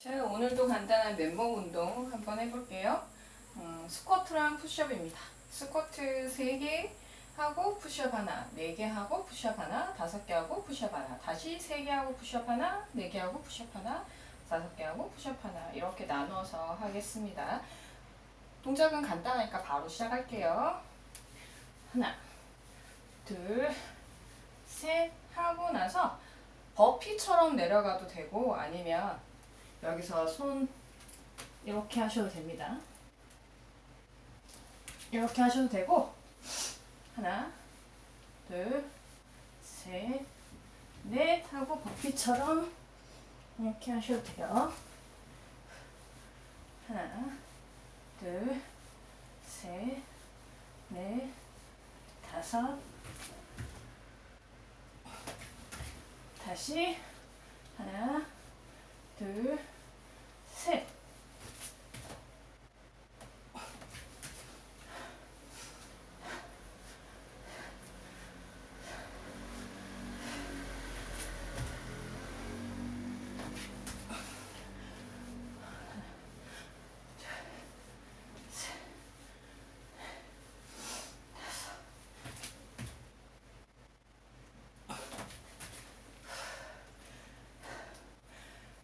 자, 오늘도 간단한 맨몸 운동 한번 해볼게요. 음, 스쿼트랑 푸시업입니다. 스쿼트 3개 하고 푸시업 하나, 4개 하고 푸시업 하나, 5개 하고 푸시업 하나, 다시 3개 하고 푸시업 하나, 4개 하고 푸시업 하나, 5개 하고 푸시업 하나 이렇게 나눠서 하겠습니다. 동작은 간단하니까 바로 시작할게요. 하나, 둘, 셋 하고 나서 버피처럼 내려가도 되고 아니면 여기서 손 이렇게 하셔도 됩니다. 이렇게 하셔도 되고 하나, 둘, 셋, 넷 하고 버피처럼 이렇게 하셔도 돼요. 하나, 둘, 셋, 넷, 다섯. 다시 하나, 둘, 셋.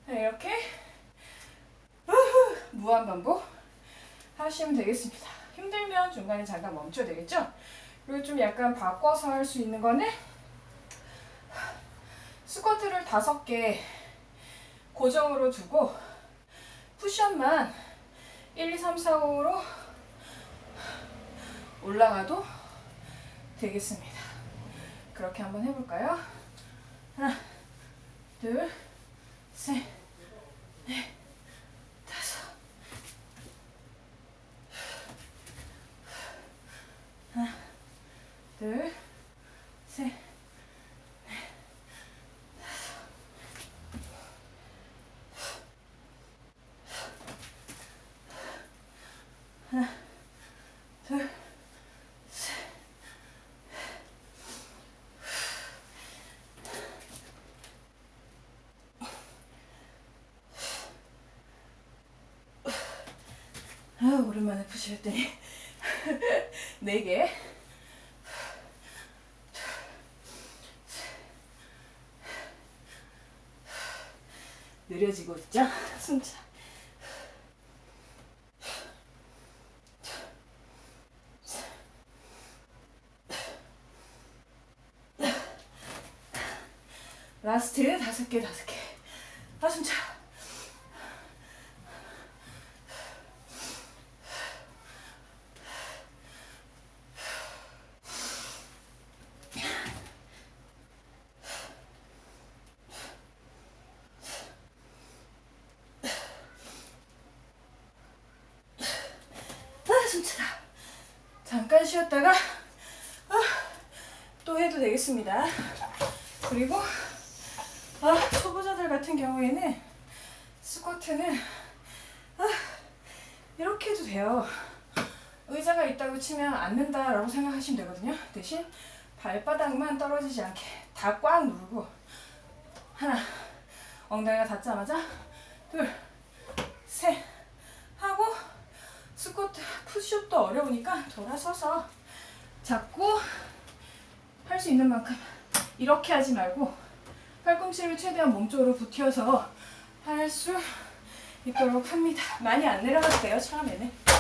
네, 이렇게 우후, 무한 반복 하시면 되겠습니다. 힘들면 중간에 잠깐 멈춰야 되겠죠? 그리고 좀 약간 바꿔서 할 수 있는 거는 스쿼트를 다섯 개 고정으로 두고 푸시업만 1, 2, 3, 4, 5로 올라가도 되겠습니다. 그렇게 한번 해볼까요? 하나, 둘, 셋, 둘, 셋, 넷, 다섯. 하나, 아 오랜만에 푸시했더니 네 개. 느려지고 있죠? 숨차. 라스트 다섯 개 다섯 개. 아 숨차. 아 숨차다. 잠깐 쉬었다가 아, 또 해도 되겠습니다. 그리고 아, 초보자들 같은 경우에는 스쿼트는 아, 이렇게 해도 돼요. 의자가 있다고 치면 앉는다라고 생각하시면 되거든요. 대신 발바닥만 떨어지지 않게 다 꽉 누르고 하나 엉덩이가 닿자마자 둘 셋 하고 스쿼트 푸시업도 어려우니까 돌아서서 잡고 할 수 있는 만큼 이렇게 하지 말고 팔꿈치를 최대한 몸쪽으로 부티어서 할 수 있도록 합니다. 많이 안 내려가도 돼요, 처음에는.